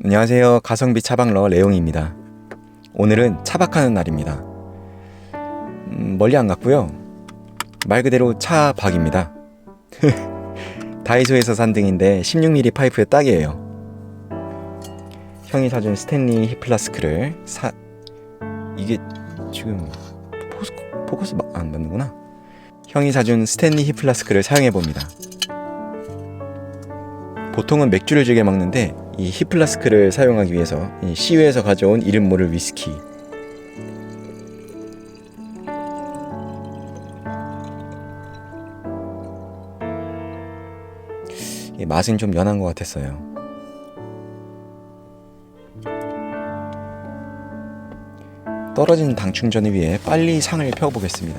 안녕하세요. 가성비 차박러 레용입니다. 오늘은 차박하는 날입니다. 음, 멀리 안 갔고요. 말 그대로 차박입니다. 다이소에서 산 등인데 16mm 파이프에 딱이에요. 형이 사준 스탠리 히플라스크를 사 이게 지금 포스, 포커스 마- 안 맞는구나. 형이 사준 스탠리 히플라스크를 사용해 봅니다. 보통은 맥주를 즐겨 먹는데 이 히플라스크를 사용하기 위해서 이 시외에서 가져온 이름 모를 위스키 이 맛은 좀 연한 것 같았어요. 떨어진 당 충전을 위해 빨리 상을 펴보겠습니다.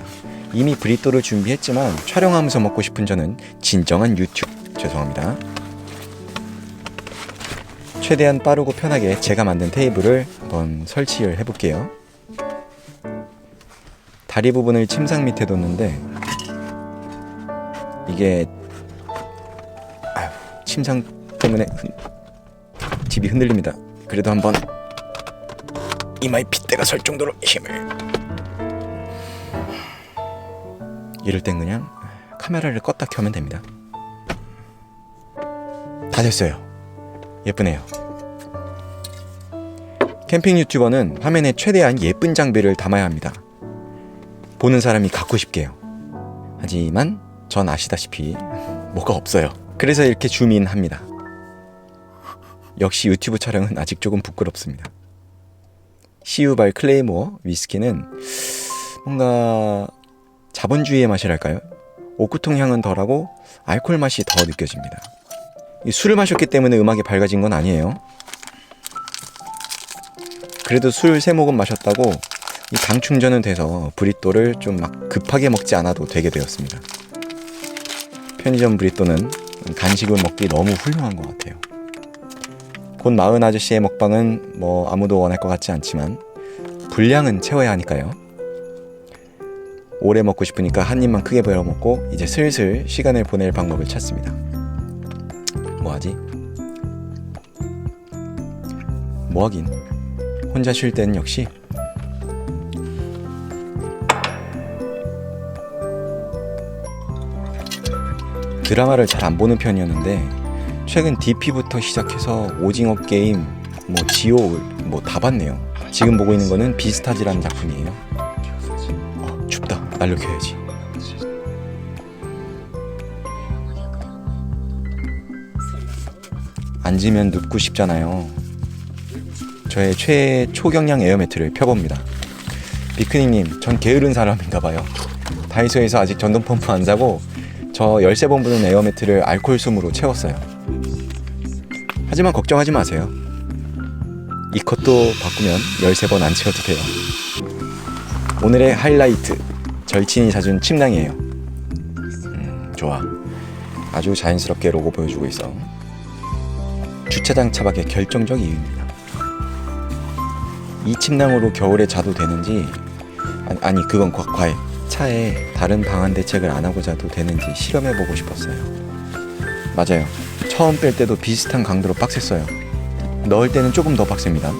이미 브리또를 준비했지만 촬영하면서 먹고 싶은 저는 진정한 유튜브 죄송합니다. 최대한 빠르고 편하게 제가 만든 테이블을 한번 설치를 해볼게요. 다리 부분을 침상 밑에 뒀는데 이게 아유, 침상 때문에 흔, 집이 흔들립니다. 그래도 한번 이마에 핏대가 설 정도로 힘을 이럴 땐 그냥 카메라를 껐다 켜면 됩니다. 다 됐어요. 예쁘네요. 캠핑 유튜버는 화면에 최대한 예쁜 장비를 담아야 합니다. 보는 사람이 갖고 싶게요. 하지만 전 아시다시피 뭐가 없어요. 그래서 이렇게 주민합니다. 역시 유튜브 촬영은 아직 조금 부끄럽습니다. 시우발 클레이모어 위스키는 뭔가 자본주의의 맛이랄까요? 오크통 향은 덜하고 알코올 맛이 더 느껴집니다. 이 술을 마셨기 때문에 음악이 밝아진 건 아니에요. 그래도 술 세 모금 마셨다고 이당 충전은 돼서 브리또를 좀 막 급하게 먹지 않아도 되게 되었습니다. 편의점 브리또는 간식을 먹기 너무 훌륭한 것 같아요. 곧 마흔 아저씨의 먹방은 뭐 아무도 원할 것 같지 않지만 분량은 채워야 하니까요. 오래 먹고 싶으니까 한 입만 크게 베어 먹고 이제 슬슬 시간을 보낼 방법을 찾습니다. 뭐하지? 뭐하긴 혼자 쉴 때는 역시 드라마를 잘 안 보는 편이었는데 최근 DP부터 시작해서 오징어 게임, 뭐 지오, 뭐다 봤네요. 지금 보고 있는 거는 비스타즈라는 작품이에요. 어, 춥다. 난로 켜야지. 앉으면 눕고 싶잖아요. 저의 최애 초경량 에어매트를 펴봅니다. 비크닝님, 전 게으른 사람인가 봐요. 다이소에서 아직 전동 펌프 안 사고 저 13번 부는 에어매트를 알콜 솜으로 채웠어요. 하지만 걱정하지 마세요. 이 컷도 바꾸면 13번 안 채워도 돼요. 오늘의 하이라이트. 절친이 사준 침낭이에요. 음, 좋아. 아주 자연스럽게 로고 보여주고 있어. 주차장 차박의 결정적 이유입니다. 이 침낭으로 겨울에 자도 되는지 아니, 그건 과, 과해 차에 다른 방안 대책을 안 하고 자도 되는지 실험해 보고 싶었어요. 맞아요. 처음 뺄 때도 비슷한 강도로 빡셌어요. 넣을 때는 조금 더 빡셉니다.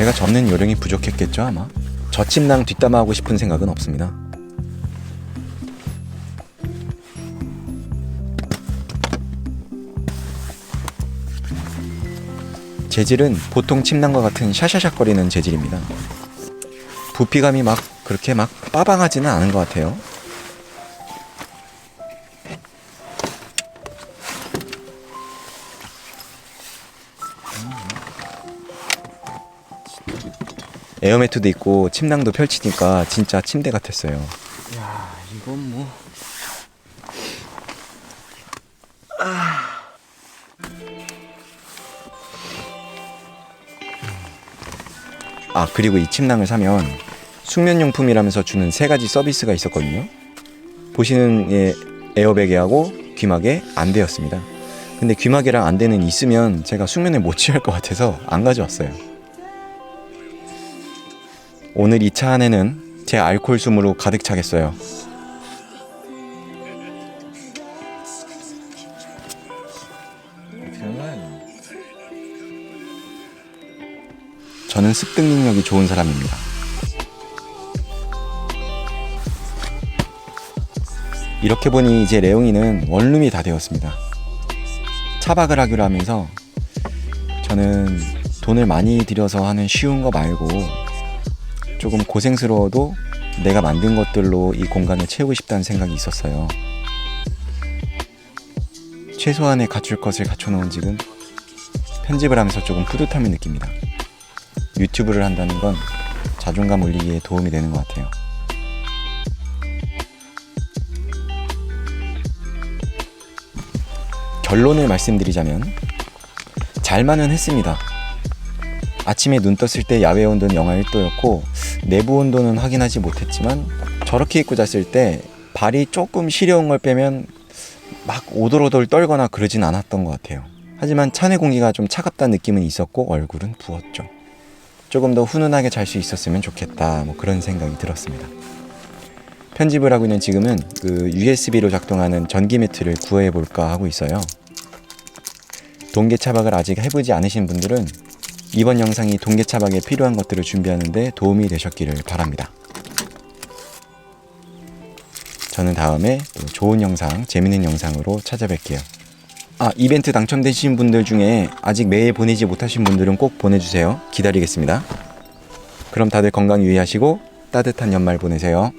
제가 접는 요령이 부족했겠죠 아마. 저침낭 뒷담화하고 싶은 생각은 없습니다. 재질은 보통 침낭과 같은 샤샤샥거리는 재질입니다. 부피감이 막 그렇게 막 빠방하지는 않은 것 같아요. 에어매트도 있고 침낭도 펼치니까 진짜 침대 같았어요. 야, 이건 뭐. 아 그리고 이 침낭을 사면 숙면용품이라면서 주는 세 가지 서비스가 있었거든요. 보시는 예, 에어백에 하고 귀마개 안 되었습니다. 근데 귀마개랑 안대는 있으면 제가 숙면에 못 취할 것 같아서 안 가져왔어요. 오늘 이 차 안에는 제 알코올 숨으로 가득 차겠어요. 저는 습득 능력이 좋은 사람입니다. 이렇게 보니 이제 레옹이는 원룸이 다 되었습니다. 차박을 하기로 하면서 저는 돈을 많이 들여서 하는 쉬운 거 말고 조금 고생스러워도 내가 만든 것들로 이 공간을 채우고 싶다는 생각이 있었어요. 최소한의 갖출 것을 갖춰놓은 지금 편집을 하면서 조금 뿌듯함을 느낍니다. 유튜브를 한다는 건 자존감 올리기에 도움이 되는 것 같아요. 결론을 말씀드리자면 잘만은 했습니다. 아침에 눈 떴을 때 야외 온도는 영하 1도였고 내부 온도는 확인하지 못했지만 저렇게 입고 잤을 때 발이 조금 시려운 걸 빼면 막 오돌오돌 떨거나 그러진 않았던 것 같아요. 하지만 차내 공기가 좀 차갑다는 느낌은 있었고 얼굴은 부었죠. 조금 더 훈훈하게 잘 수 있었으면 좋겠다. 뭐 그런 생각이 들었습니다. 편집을 하고 있는 지금은 그 USB로 작동하는 전기 매트를 구해 볼까 하고 있어요. 동계 차박을 아직 해보지 않으신 분들은 이번 영상이 동계 차박에 필요한 것들을 준비하는데 도움이 되셨기를 바랍니다. 저는 다음에 또 좋은 영상, 재밌는 영상으로 찾아뵐게요. 아, 이벤트 당첨되신 분들 중에 아직 메일 보내지 못하신 분들은 꼭 보내주세요. 기다리겠습니다. 그럼 다들 건강 유의하시고 따뜻한 연말 보내세요.